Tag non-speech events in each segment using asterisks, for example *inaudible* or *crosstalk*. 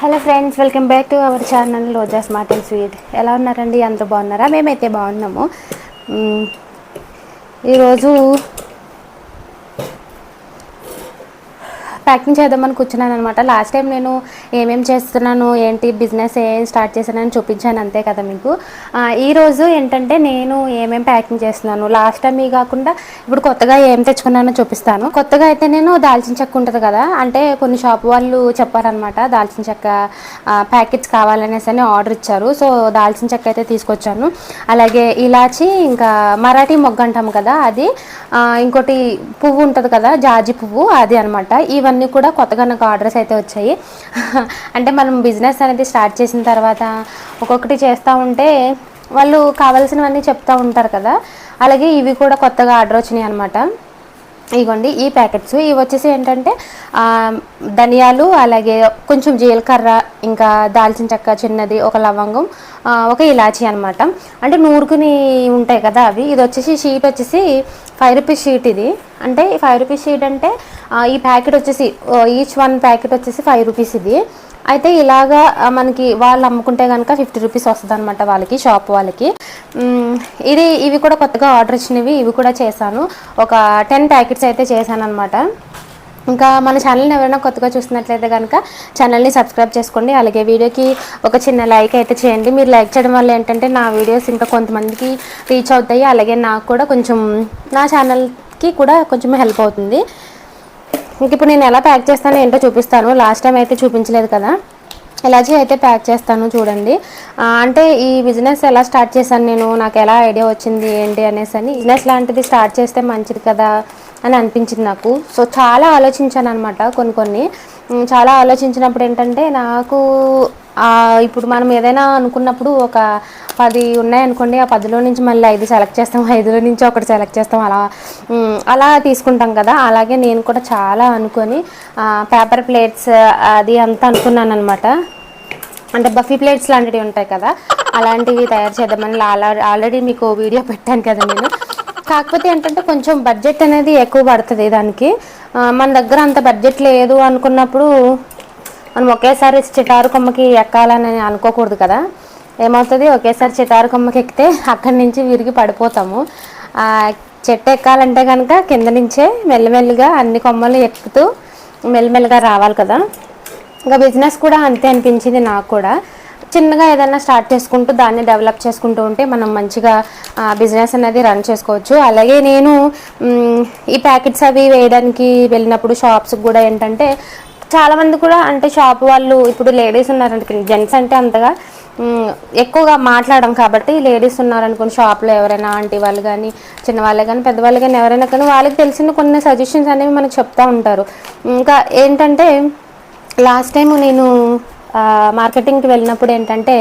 Hello friends welcome back to our channel Roja smart and sweet. ఎలా ఉన్నారండి? అందరూ బాగున్నారా? మేమైతే బాగున్నాము. ఈరోజు ప్యాకింగ్ చేద్దామని కూర్చున్నాను అనమాట లాస్ట్ టైం నేను ఏమేమి చేస్తున్నాను ఏంటి బిజినెస్ ఏం స్టార్ట్ చేశానని చూపించాను అంతే కదా మీకు. ఈరోజు ఏంటంటే నేను ఏమేమి ప్యాకింగ్ చేస్తున్నాను. లాస్ట్ టైం ఇవి కాకుండా ఇప్పుడు కొత్తగా ఏం తెచ్చుకున్నానో చూపిస్తాను. కొత్తగా అయితే నేను దాల్చిన చెక్క ఉంటుంది కదా అంటే కొన్ని షాప్ వాళ్ళు చెప్పారనమాట దాల్చిన చెక్క ప్యాకెట్స్ కావాలనేసి అని ఆర్డర్ ఇచ్చారు. సో దాల్చిన చెక్క అయితే తీసుకొచ్చాను. అలాగే ఇలాచి ఇంకా మరాఠీ మొగ్గ అంటాం కదా అది ఇంకోటి పువ్వు ఉంటుంది కదా జాజి పువ్వు అది అనమాట ఇవన్నీ కూడా కొత్తగా నాకు ఆర్డర్స్ అయితే వచ్చాయి. *laughs* అంటే మనం బిజినెస్ అనేది స్టార్ట్ చేసిన తర్వాత ఒక్కొక్కటి చేస్తూ ఉంటే వాళ్ళు కావాల్సినవన్నీ చెప్తూ ఉంటారు కదా. అలాగే ఇవి కూడా కొత్తగా ఆర్డర్ వచ్చినాయి అనమాట ఇగోండి ఈ ప్యాకెట్స్. ఇవి వచ్చేసి ఏంటంటే ధనియాలు అలాగే కొంచెం జీలకర్ర ఇంకా దాల్చిన చెక్క చిన్నది ఒక లవంగం ఒక ఇలాచి అనమాట అంటే నూరుకుని ఉంటాయి కదా అవి. ఇది వచ్చేసి షీట్ వచ్చేసి ఫైవ్ రూపీస్ షీట్ ఇది. అంటే ఈ ఫైవ్ రూపీస్ షీట్ అంటే ఈ ప్యాకెట్ వచ్చేసి ఈచ్ వన్ ప్యాకెట్ వచ్చేసి ఫైవ్ రూపీస్ ఇది. అయితే ఇలాగా మనకి వాళ్ళు అమ్ముకుంటే కనుక ఫిఫ్టీ రూపీస్ వస్తుంది అనమాట వాళ్ళకి షాప్ వాళ్ళకి. ఇది ఇవి కూడా కొత్తగా ఆర్డర్ ఇచ్చినవి ఇవి కూడా చేశాను. ఒక టెన్ ప్యాకెట్స్ అయితే చేశాను అనమాట ఇంకా మన ఛానల్ని ఎవరైనా కొత్తగా చూస్తున్నట్లయితే కనుక ఛానల్ని సబ్స్క్రైబ్ చేసుకోండి. అలాగే వీడియోకి ఒక చిన్న లైక్ అయితే చేయండి. మీరు లైక్ చేయడం వల్ల ఏంటంటే నా వీడియోస్ ఇంకా కొంతమందికి రీచ్ అవుతాయి. అలాగే నాకు కూడా కొంచెం నా ఛానల్కి కూడా కొంచెం హెల్ప్ అవుతుంది. ఇంక ఇప్పుడు నేను ఎలా ప్యాక్ చేస్తానో ఏంటో చూపిస్తాను. లాస్ట్ టైం అయితే చూపించలేదు కదా. ఎలాజీ అయితే ప్యాక్ చేస్తాను చూడండి. అంటే ఈ బిజినెస్ ఎలా స్టార్ట్ చేశాను నేను? నాకు ఎలా ఐడియా వచ్చింది ఏంటి అనేసి అని బిజినెస్ లాంటిది స్టార్ట్ చేస్తే మంచిది కదా అని అనిపించింది నాకు. సో చాలా ఆలోచించాను అనమాట కొన్ని కొన్ని. చాలా ఆలోచించినప్పుడు ఏంటంటే నాకు ఇప్పుడు మనం ఏదైనా అనుకున్నప్పుడు ఒక పది ఉన్నాయనుకోండి ఆ పదిలో నుంచి మళ్ళీ ఐదు సెలెక్ట్ చేస్తాం *laughs* ఐదులో నుంచి ఒకటి సెలెక్ట్ చేస్తాం అలా అలా తీసుకుంటాం కదా. అలాగే నేను కూడా చాలా అనుకొని పేపర్ ప్లేట్స్ అది అంతా అనుకున్నాను అనమాట అంటే బఫీ ప్లేట్స్ లాంటివి ఉంటాయి కదా అలాంటివి తయారు చేద్దామని ఆల్రెడీ ఆల్రెడీ మీకు వీడియో పెట్టాను కదా నేను. కాకపోతే ఏంటంటే కొంచెం బడ్జెట్ అనేది ఎక్కువ పడుతుంది దానికి. మన దగ్గర అంత బడ్జెట్ లేదు అనుకున్నప్పుడు మనం ఒకేసారి చిటారు కొమ్మకి ఎక్కాలని అనుకోకూడదు కదా. ఏమవుతుంది? ఒకేసారి చిటారు కొమ్మకి ఎక్కితే అక్కడి నుంచి విరిగి పడిపోతాము. చెట్టు ఎక్కాలంటే కనుక కింద నుంచే మెల్లమెల్లిగా అన్ని కొమ్మలు ఎక్కుతూ మెల్లమెల్లిగా రావాలి కదా. ఇంకా బిజినెస్ కూడా అంతే అనిపించింది నాకు కూడా. చిన్నగా ఏదైనా స్టార్ట్ చేసుకుంటూ దాన్ని డెవలప్ చేసుకుంటూ ఉంటే మనం మంచిగా బిజినెస్ అనేది రన్ చేసుకోవచ్చు. అలాగే నేను ఈ ప్యాకెట్స్ అవి వేయడానికి వెళ్ళినప్పుడు షాప్స్కి కూడా ఏంటంటే చాలామంది కూడా అంటే షాప్ వాళ్ళు ఇప్పుడు లేడీస్ ఉన్నారంటే జెంట్స్ అంటే అంతగా ఎక్కువగా మాట్లాడడం కాబట్టి లేడీస్ ఉన్నారనుకుని షాప్లో ఎవరైనా ఆంటీ వాళ్ళు కానీ చిన్నవాళ్ళే కానీ పెద్దవాళ్ళు కానీ ఎవరైనా కానీ వాళ్ళకి తెలిసిన కొన్ని సజెషన్స్ అనేవి మనకు చెప్తూ ఉంటారు. ఇంకా ఏంటంటే లాస్ట్ టైం నేను మార్కెటింగ్కి వెళ్ళినప్పుడు ఏంటంటే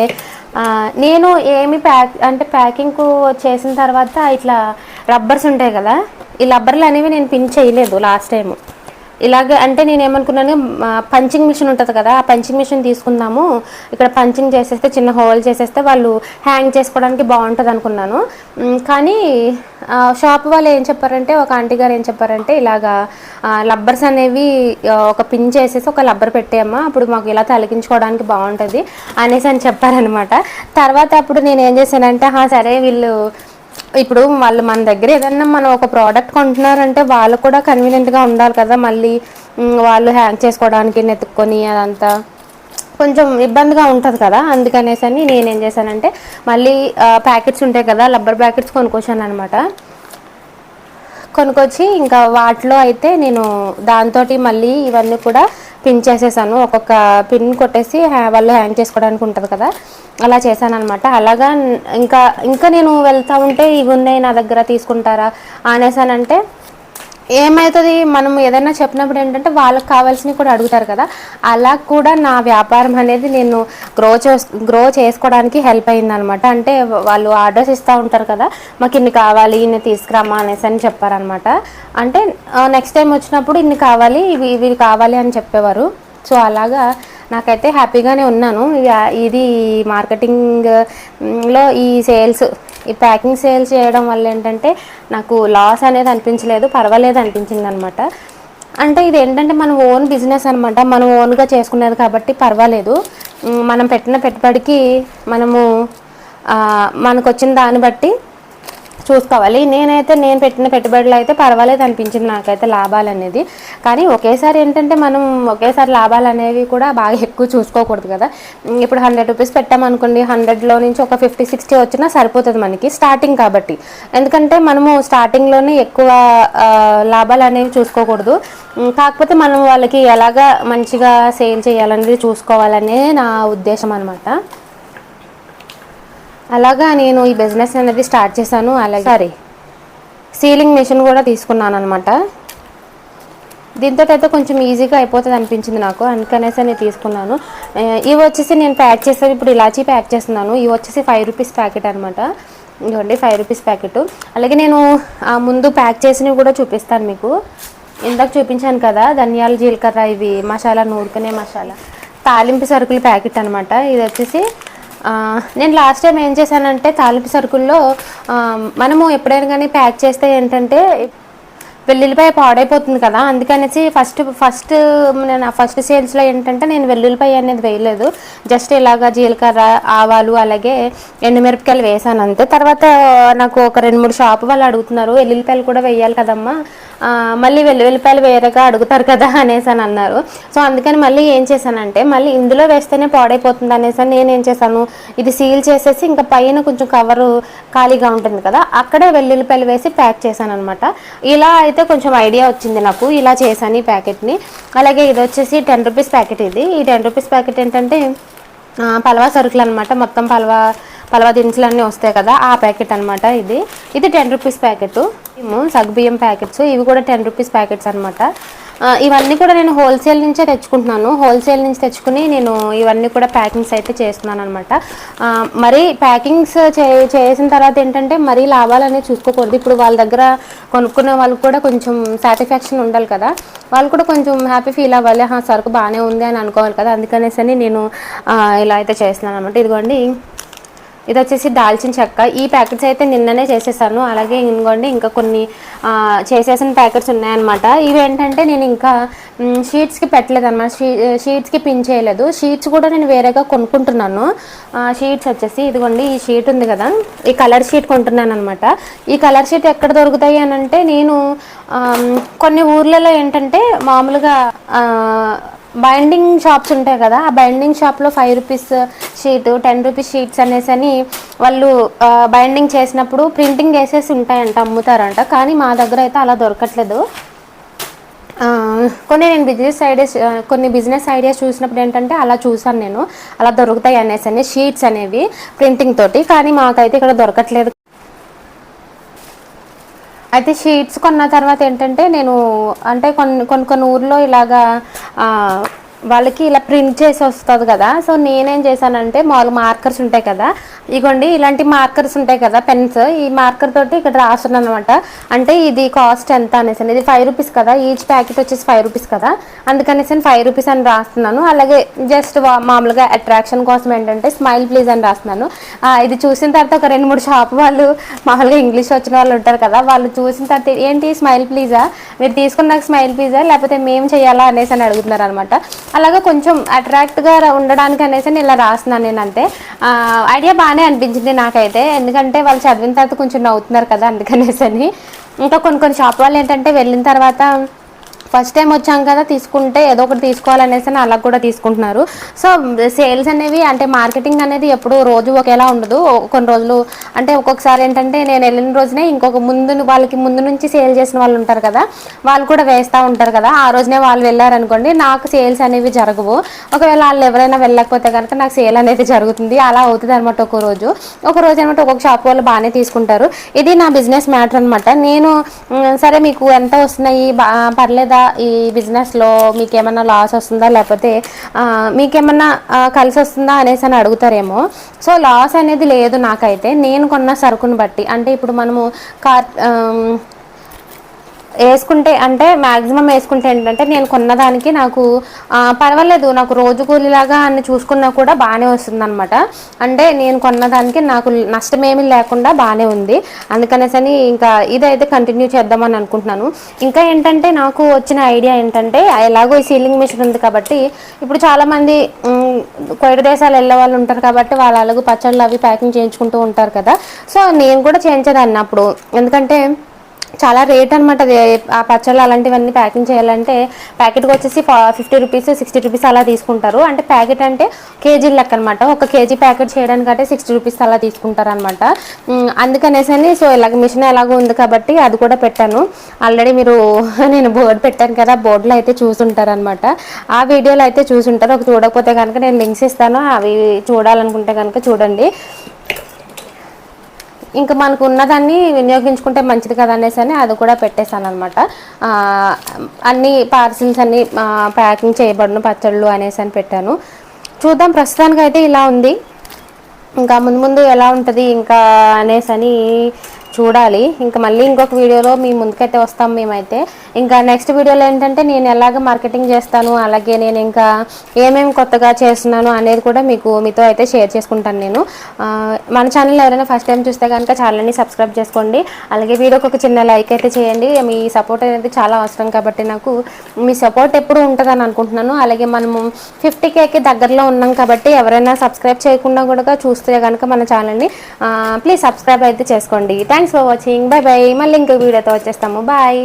నేను ఏమి ప్యాక్ అంటే ప్యాకింగ్ చేసిన తర్వాత ఇట్లా రబ్బర్స్ ఉంటాయి కదా ఈ రబ్బర్లు అనేవి నేను పిన్ చేయలేదు లాస్ట్ టైం ఇలాగ అంటే నేను ఏమనుకున్నాను పంచింగ్ మిషన్ ఉంటుంది కదా ఆ పంచింగ్ మిషన్ తీసుకుందాము ఇక్కడ పంచింగ్ చేసేస్తే చిన్న హోల్ చేసేస్తే వాళ్ళు హ్యాంగ్ చేసుకోవడానికి బాగుంటుంది అనుకున్నాను కానీ షాప్ వాళ్ళు ఏం చెప్పారంటే ఒక ఆంటీ గారు ఏం చెప్పారంటే ఇలాగా లబ్బర్స్ అనేవి ఒక పిన్ చేసేసి ఒక లబ్బర్ పెట్టేయమ్మా అప్పుడు మాకు ఇలా తొలగించుకోవడానికి బాగుంటుంది అనేసి అని చెప్పారనమాట తర్వాత అప్పుడు నేను ఏం చేశానంటే సరే వీళ్ళు ఇప్పుడు వాళ్ళు మన దగ్గర ఏదన్నా మనం ఒక ప్రోడక్ట్ కొంటున్నారంటే వాళ్ళు కూడా కన్వీనియంట్గా ఉండాలి కదా మళ్ళీ వాళ్ళు హ్యాంగ్ చేసుకోవడానికి నెత్తుక్కొని అదంతా. కొంచెం ఇబ్బందిగా ఉంటుంది కదా అందుకనేసి అని నేనేం చేశానంటే మళ్ళీ ప్యాకెట్స్ ఉంటాయి కదా రబ్బర్ ప్యాకెట్స్ కొనుక్కొచ్చాను అనమాట కొనుక్కొచ్చి ఇంకా వాటిలో అయితే నేను దాంతో మళ్ళీ ఇవన్నీ కూడా పిన్ చేసేసాను. ఒక్కొక్క పిన్ కొట్టేసి హ్యా- వాళ్ళు హ్యాంగ్ చేసుకోవడానికి ఉంటుంది కదా అలా చేశాను అనమాట అలాగా ఇంకా ఇంకా నేను వెళ్తా ఉంటే ఇవి ఉన్నాయి నా దగ్గర తీసుకుంటారా అనేసానంటే ఏమవుతుంది మనం ఏదైనా చెప్పినప్పుడు ఏంటంటే వాళ్ళకి కావాల్సినవి కూడా అడుగుతారు కదా. అలా కూడా నా వ్యాపారం అనేది నేను గ్రో చే గ్రో చేసుకోవడానికి హెల్ప్ అయింది అనమాట అంటే వాళ్ళు ఆర్డర్స్ ఇస్తూ ఉంటారు కదా మాకు ఇన్ని కావాలి ఇన్ని తీసుకురామా అనేసి అని చెప్పారనమాట. అంటే నెక్స్ట్ టైం వచ్చినప్పుడు ఇన్ని కావాలి ఇవి ఇవి కావాలి అని చెప్పేవారు. సో అలాగా నాకైతే హ్యాపీగానే ఉన్నాను. ఇది మార్కెటింగ్లో ఈ సేల్స్ ఈ ప్యాకింగ్ సేల్స్ చేయడం వల్ల ఏంటంటే నాకు లాస్ అనేది అనిపించలేదు పర్వాలేదు అనిపించింది అనమాట అంటే ఇది ఏంటంటే మన ఓన్ బిజినెస్ అనమాట మనం ఓన్గా చేసుకునేది కాబట్టి పర్వాలేదు. మనం పెట్టిన పెట్టుబడికి మనము మనకు వచ్చిన దాన్ని బట్టి చూసుకోవాలి. నేనైతే నేను పెట్టిన పెట్టుబడులు అయితే పర్వాలేదు అనిపించింది నాకైతే లాభాలు అనేది. కానీ ఒకేసారి ఏంటంటే మనం ఒకేసారి లాభాలు అనేవి కూడా బాగా ఎక్కువ చూసుకోకూడదు కదా. ఇప్పుడు హండ్రెడ్ రూపీస్ పెట్టామనుకోండి హండ్రెడ్లో నుంచి ఒక ఫిఫ్టీ సిక్స్టీ వచ్చినా సరిపోతుంది మనకి స్టార్టింగ్ కాబట్టి. ఎందుకంటే మనము స్టార్టింగ్లోనే ఎక్కువ లాభాలు అనేవి చూసుకోకూడదు. కాకపోతే మనం వాళ్ళకి ఎలాగా మంచిగా సేల్ చేయాలనేది చూసుకోవాలనే నా ఉద్దేశం అనమాట అలాగా నేను ఈ బిజినెస్ అనేది స్టార్ట్ చేశాను. అలాగే సారీ. సీలింగ్ మిషన్ కూడా తీసుకున్నాను అనమాట దీంతో అయితే కొంచెం ఈజీగా అయిపోతుంది అనిపించింది నాకు. అందుకనేసి నేను తీసుకున్నాను. ఇవి వచ్చేసి నేను ప్యాక్ చేసాను ఇప్పుడు ఇలాచీ ప్యాక్ చేస్తున్నాను. ఇవి వచ్చేసి ఫైవ్ రూపీస్ ప్యాకెట్ అనమాట ఇదిగోండి ఫైవ్ రూపీస్ ప్యాకెట్ అలాగే నేను ఆ ముందు ప్యాక్ చేసినవి కూడా చూపిస్తాను మీకు. ఇందాక చూపించాను కదా ధనియాల జీలకర్ర ఇవి మసాలా నూరుకునే మసాలా. తాలింపు సరుకుల ప్యాకెట్ అనమాట ఇది వచ్చేసి నేను లాస్ట్ టైం ఏం చేశానంటే తాలింపు సరుకుల్లో మనము ఎప్పుడైనా కానీ ప్యాక్ చేస్తే ఏంటంటే వెల్లుల్లిపాయ పాడైపోతుంది కదా అందుకనేసి ఫస్ట్ ఫస్ట్ నేను ఫస్ట్ సేల్స్లో ఏంటంటే నేను వెల్లుల్లిపాయ అనేది వేయలేదు. జస్ట్ ఇలాగా జీలకర్ర ఆవాలు అలాగే ఎండుమిరపకాయలు వేసాను అంతే. తర్వాత నాకు ఒక రెండు మూడు షాపు వాళ్ళు అడుగుతున్నారు వెల్లుల్లిపాయలు కూడా వేయాలి కదమ్మా. మళ్ళీ మళ్ళీ వెల్లుల్లిపాయలు వేరేగా అడుగుతారు కదా అనేసి అని అన్నారు. సో అందుకని మళ్ళీ ఏం చేశానంటే మళ్ళీ ఇందులో వేస్తేనే పాడైపోతుంది అనేసి అని నేను ఏం చేశాను. ఇది సీల్ చేసేసి ఇంకా పైన కొంచెం కవరు ఖాళీగా ఉంటుంది కదా అక్కడే వెల్లుల్లిపాయలు వేసి ప్యాక్ చేశాను అనమాట ఇలా అయితే కొంచెం ఐడియా వచ్చింది నాకు. ఇలా చేశాను ఈ ప్యాకెట్ని. అలాగే ఇది వచ్చేసి టెన్ రూపీస్ ప్యాకెట్ ఇది. ఈ టెన్ రూపీస్ ప్యాకెట్ ఏంటంటే పలవా సరుకులు అనమాట మొత్తం పలవా పలవా దినుసులు అన్నీ వస్తాయి కదా ఆ ప్యాకెట్ అనమాట ఇది. ఇది టెన్ రూపీస్ ప్యాకెట్. సగ్బియ్యం ప్యాకెట్స్. ఇవి కూడా టెన్ రూపీస్ ప్యాకెట్స్ అనమాట ఇవన్నీ కూడా నేను హోల్సేల్ నుంచే తెచ్చుకుంటున్నాను. హోల్సేల్ నుంచి తెచ్చుకుని నేను ఇవన్నీ కూడా ప్యాకింగ్స్ అయితే చేస్తున్నాను అనమాట మరి ప్యాకింగ్స్ చే చేసిన తర్వాత ఏంటంటే మరీ లాభాలు అనేది చూసుకోకూడదు. ఇప్పుడు వాళ్ళ దగ్గర కొనుక్కునే వాళ్ళకి కూడా కొంచెం సాటిస్ఫాక్షన్ ఉండాలి కదా. వాళ్ళు కూడా కొంచెం హ్యాపీ ఫీల్ అవ్వాలి. సరుకు బాగానే ఉంది అని అనుకోవాలి కదా. అందుకనేసి నేను ఇలా అయితే చేస్తున్నాను అనమాట ఇదిగోండి. ఇది వచ్చేసి దాల్చిన చెక్క. ఈ ప్యాకెట్స్ అయితే నిన్ననే చేసేసాను. అలాగే ఇంకోండి ఇంకా కొన్ని చేసేసిన ప్యాకెట్స్ ఉన్నాయన్నమాట. ఇవి ఏంటంటే నేను ఇంకా షీట్స్కి పెట్టలేదు అనమాట షీ షీట్స్కి పిన్ చేయలేదు. షీట్స్ కూడా నేను వేరేగా కొనుక్కుంటున్నాను. షీట్స్ వచ్చేసి ఇదిగోండి ఈ షీట్ ఉంది కదా. ఈ కలర్ షీట్ కొంటున్నాను అనమాట ఈ కలర్ షీట్ ఎక్కడ దొరుకుతాయి అని అంటే నేను కొన్ని ఊర్లలో ఏంటంటే మామూలుగా బైండింగ్ షాప్స్ ఉంటాయి కదా ఆ బైండింగ్ షాప్లో five rupees sheet ten rupees sheets అనేసి అని వాళ్ళు బైండింగ్ చేసినప్పుడు ప్రింటింగ్ వేసేసి ఉంటాయంట అమ్ముతారంట. కానీ మా దగ్గర అయితే అలా దొరకట్లేదు. కొన్ని నేను బిజినెస్ ఐడియాస్ కొన్ని బిజినెస్ ఐడియాస్ చూసినప్పుడు ఏంటంటే అలా చూసాను నేను. అలా దొరుకుతాయి అనేసి అని షీట్స్ అనేవి ప్రింటింగ్ తోటి. కానీ మాకైతే ఇక్కడ దొరకట్లేదు. అయితే షీట్స్ కొన్న తర్వాత ఏంటంటే నేను అంటే కొన్ని కొన్ని కొన్ని ఊర్లో ఇలాగా వాళ్ళకి ఇలా ప్రింట్ చేసి వస్తుంది కదా. సో నేనేం చేశానంటే మామూలు మార్కర్స్ ఉంటాయి కదా. ఇగోండి ఇలాంటి మార్కర్స్ ఉంటాయి కదా పెన్స్. ఈ మార్కర్ తోటి ఇక్కడ రాస్తున్నాను అనమాట అంటే ఇది కాస్ట్ ఎంత అనేసి ఇది ఫైవ్ రూపీస్ కదా ఈచ్ ప్యాకెట్ వచ్చేసి ఫైవ్ రూపీస్ కదా. అందుకనేసి నేను ఫైవ్ రూపీస్ అని రాస్తున్నాను. అలాగే జస్ట్ మామూలుగా అట్రాక్షన్ కోసం ఏంటంటే స్మైల్ ప్లీజ్ అని రాస్తున్నాను. ఇది చూసిన తర్వాత ఒక రెండు మూడు షాప్ వాళ్ళు మామూలుగా ఇంగ్లీష్ వచ్చిన వాళ్ళు ఉంటారు కదా వాళ్ళు చూసిన తర్వాత ఏంటి స్మైల్ ప్లీజా? మీరు తీసుకున్నాక స్మైల్ ప్లీజా? లేకపోతే మేము చేయాలా అనేసి అని అడుగుతున్నారు అనమాట అలాగే కొంచెం అట్రాక్ట్గా ఉండడానికి అనేసి నేను ఇలా రాస్తున్నాను నేను అంతే ఐడియా బాగానే అనిపించింది నాకైతే. ఎందుకంటే వాళ్ళు చదివిన తర్వాత కొంచెం నవ్వుతున్నారు కదా అందుకనేసి అని ఇంకా కొన్ని కొన్ని షాప్ వాళ్ళు ఏంటంటే వెళ్ళిన తర్వాత ఫస్ట్ టైం వచ్చాం కదా తీసుకుంటే ఏదో ఒకటి తీసుకోవాలనేసి అలా కూడా తీసుకుంటున్నారు. సో సేల్స్ అనేవి అంటే మార్కెటింగ్ అనేది ఎప్పుడు రోజు ఒకేలా ఉండదు. కొన్ని రోజులు అంటే ఒక్కొక్కసారి ఏంటంటే నేను వెళ్ళిన రోజునే ఇంకొక ముందు వాళ్ళకి ముందు నుంచి సేల్ చేసిన వాళ్ళు ఉంటారు కదా వాళ్ళు కూడా వేస్తూ ఉంటారు కదా. ఆ రోజునే వాళ్ళు వెళ్ళారనుకోండి నాకు సేల్స్ అనేవి జరగవు. ఒకవేళ వాళ్ళు ఎవరైనా వెళ్ళకపోతే కనుక నాకు సేల్ అనేది జరుగుతుంది. అలా అవుతుంది అనమాట ఒక రోజు. ఒక రోజు అనమాట ఒక్కొక్క షాప్ వాళ్ళు బాగానే తీసుకుంటారు. ఇది నా బిజినెస్ మ్యాటర్ అనమాట నేను సరే మీకు ఎంత వస్తున్నాయి? బా పర్లేదా? ఈ బిజినెస్లో మీకు ఏమన్నా లాస్ వస్తుందా? లేకపోతే మీకేమన్నా కలిసి వస్తుందా అనేసి అని అడుగుతారేమో. సో లాస్ అనేది లేదు నాకైతే. నేను కొన్న సరుకుని బట్టి. అంటే ఇప్పుడు మనము కార్ వేసుకుంటే అంటే మ్యాక్సిమం వేసుకుంటే ఏంటంటే నేను కొన్నదానికి నాకు పర్వాలేదు. నాకు రోజు కూలిలాగా అని చూసుకున్నా కూడా బాగానే వస్తుందన్నమాట. అంటే నేను కొన్నదానికి నాకు నష్టమేమీ లేకుండా బాగానే ఉంది. అందుకనేసని ఇంకా ఇదైతే కంటిన్యూ చేద్దామని అనుకుంటున్నాను. ఇంకా ఏంటంటే నాకు వచ్చిన ఐడియా ఏంటంటే ఎలాగో ఈ సీలింగ్ మిషన్ ఉంది కాబట్టి ఇప్పుడు చాలామంది మ్, కొయ్య దేశాలు వెళ్ళే వాళ్ళు ఉంటారు కాబట్టి వాళ్ళు పచ్చళ్ళు అవి ప్యాకింగ్ చేయించుకుంటూ ఉంటారు కదా. సో నేను కూడా చేయించేదాన్ని అప్పుడు. ఎందుకంటే చాలా రేట్ అనమాట ఆ పచ్చళ్ళు అలాంటివన్నీ ప్యాకింగ్ చేయాలంటే ప్యాకెట్కి వచ్చేసి ఫిఫ్టీ రూపీస్ సిక్స్టీ రూపీస్ అలా తీసుకుంటారు. అంటే ప్యాకెట్ అంటే కేజీ లెక్క అనమాట ఒక కేజీ ప్యాకెట్ చేయడానికంటే సిక్స్టీ రూపీస్ అలా తీసుకుంటారు అనమాట అందుకనేసని సో ఇలాగ మిషన్ ఎలాగో ఉంది కాబట్టి అది కూడా పెట్టాను. ఆల్రెడీ మీరు *laughs* నేను బోర్డు పెట్టాను కదా బోర్డులో అయితే చూసుంటారు అనమాట ఆ వీడియోలో అయితే చూసుంటారు. ఒక చూడకపోతే కనుక నేను లింక్స్ ఇస్తాను. అవి చూడాలనుకుంటే కనుక చూడండి. ఇంకా మనకు ఉన్నదాన్ని వినియోగించుకుంటే మంచిది కదా అనేసి అని అది కూడా పెట్టేశాను అనమాట అన్ని పార్సిల్స్ అన్ని ప్యాకింగ్ చేయబడిన పచ్చళ్ళు అనేసి అని పెట్టాను. చూద్దాం ప్రస్తుతానికి అయితే ఇలా ఉంది. ఇంకా ముందు ముందు ఎలా ఉంటుంది ఇంకా అనేసి అని చూడాలి. ఇంకా మళ్ళీ ఇంకొక వీడియోలో మీ ముందుకైతే వస్తాం మేమైతే. ఇంకా నెక్స్ట్ వీడియోలో ఏంటంటే నేను ఎలాగ మార్కెటింగ్ చేస్తాను అలాగే నేను ఇంకా ఏమేమి కొత్తగా చేస్తున్నాను అనేది కూడా మీకు మీతో అయితే షేర్ చేసుకుంటాను నేను. మన ఛానల్ ఎవరైనా ఫస్ట్ టైం చూస్తే కనుక ఛానల్ని సబ్స్క్రైబ్ చేసుకోండి. అలాగే వీడియోకి ఒక చిన్న లైక్ అయితే చేయండి. మీ సపోర్ట్ అనేది చాలా అవసరం కాబట్టి నాకు మీ సపోర్ట్ ఎప్పుడు ఉంటుందని అనుకుంటున్నాను. అలాగే మనము ఫిఫ్టీ కేకి దగ్గరలో ఉన్నాం కాబట్టి ఎవరైనా సబ్స్క్రైబ్ చేయకుండా కూడా చూస్తే కనుక మన ఛానల్ని ప్లీజ్ సబ్స్క్రైబ్ అయితే చేసుకోండి. Thank thanks for watching bye bye మళ్ళీ ఇంకొక వీడియోతో వచ్చేస్తాము. బాయ్